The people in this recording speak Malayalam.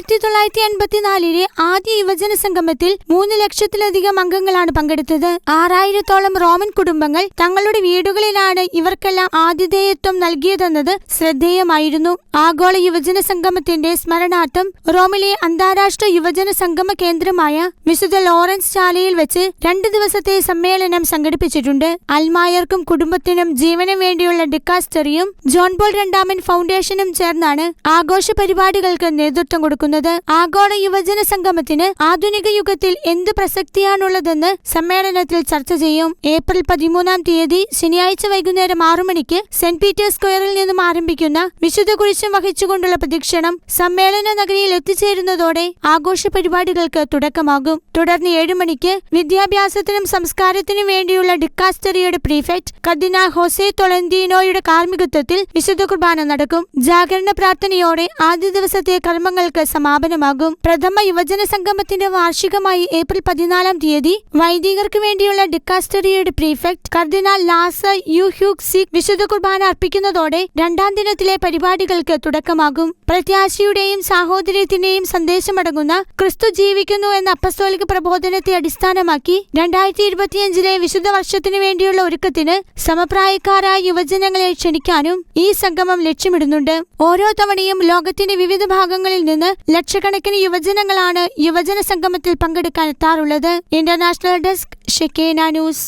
ആയിരത്തി തൊള്ളായിരത്തി എൺപത്തിനാലിലെ ആദ്യ യുവജന സംഗമത്തിൽ മൂന്ന് ലക്ഷത്തിലധികം അംഗങ്ങളാണ് പങ്കെടുത്തത്. ആറായിരത്തോളം റോമൻ കുടുംബങ്ങൾ തങ്ങളുടെ വീടുകളിലാണ് ഇവർക്കെല്ലാം ആതിഥേയത്വം നൽകിയതെന്നത് ശ്രദ്ധേയമായിരുന്നു. ആഗോള യുവജന സംഗമത്തിന്റെ സ്മരണാർത്ഥം റോമിലെ അന്താരാഷ്ട്ര യുവജന സംഗമ കേന്ദ്രമായ വിശുദ്ധ ലോറൻസ് ശാലയിൽ വെച്ച് രണ്ട് ദിവസത്തെ സമ്മേളനം സംഘടിപ്പിച്ചിട്ടുണ്ട്. അൽമായർക്കും കുടുംബത്തിനും ജീവനും വേണ്ടിയുള്ള ഡിക്കാസ്റ്ററിയും ജോൺ പോൾ രണ്ടാമൻ ഫൗണ്ടേഷനും ചേർന്നാണ് ആഘോഷ പരിപാടികൾക്ക് നേതൃത്വം കൊടുക്കുന്നത്. ആഗോള യുവജന സംഗമത്തിന് ആധുനിക യുഗത്തിൽ എന്ത് പ്രസക്തിയാണുള്ളതെന്ന് സമ്മേളനത്തിൽ ചർച്ച ചെയ്യും. ഏപ്രിൽ പതിമൂന്നാം തീയതി ശനിയാഴ്ച വൈകുന്നേരം ആറു മണിക്ക് സെന്റ് പീറ്റേഴ്സ് സ്ക്വയറിൽ നിന്നും ആരംഭിക്കുന്ന വിശുദ്ധ കുരിശം വഹിച്ചുകൊണ്ടുള്ള പ്രദക്ഷിണം സമ്മേളന നഗരിയിൽ എത്തിച്ചേരുന്നതോടെ ആഘോഷ പരിപാടികൾക്ക് തുടക്കമാകും. തുടർന്ന് ഏഴു മണിക്ക് വിദ്യാഭ്യാസത്തിനും സംസ്കാരത്തിനും വേണ്ടിയുള്ള ഡിക്കാസ്റ്ററിയുടെ പ്രീഫെക്ട് കർദിനാൾ ഹോസെ തൊളന്തിനോയുടെ കാർമ്മികത്വത്തിൽ വിശുദ്ധ കുർബാന നടക്കും. ജാഗരണ പ്രാർത്ഥനയോടെ ആദ്യ ദിവസത്തെ കർമ്മങ്ങൾക്ക് സമാപനമാകും. പ്രഥമ യുവജന സംഗമത്തിന്റെ വാർഷികമായി ഏപ്രിൽ പതിനാലാം തീയതി വൈദികർക്ക് വേണ്ടിയുള്ള ഡിക്കാസ്റ്ററിയുടെ പ്രീഫെക്ട് കർദിനാൾ ലാസ യു ഹ്യൂക് സിക് വിശുദ്ധ കുർബാന അർപ്പിക്കുന്നതോടെ രണ്ടാം ദിനത്തിലെ പരിപാടികൾക്ക് തുടക്കമാകും. പ്രത്യാശയുടെയും സാഹോദര്യത്തിന്റെയും സന്ദേശമടങ്ങുന്ന ക്രിസ്തു ജീവിക്കുന്നു എന്ന അപ്പസ്തോലിക പ്രബോധനത്തെ അടിസ്ഥാനമാക്കി രണ്ടായിരത്തി ഇരുപത്തിയഞ്ചിലെ വിശുദ്ധ വർഷത്തിനു വേണ്ടിയുള്ള ഒരുക്കത്തിന് സമപ്രായക്കാരായ യുവജനങ്ങളെ ക്ഷണിക്കാനും ഈ സംഗമം ലക്ഷ്യമിടുന്നുണ്ട്. ഓരോ തവണയും ലോകത്തിന്റെ വിവിധ ഭാഗങ്ങളിൽ നിന്ന് ലക്ഷക്കണക്കിന് യുവജനങ്ങളാണ് യുവജന സംഗമത്തിൽ പങ്കെടുക്കാൻ എത്താറുള്ളത്. International desk Shekinah news.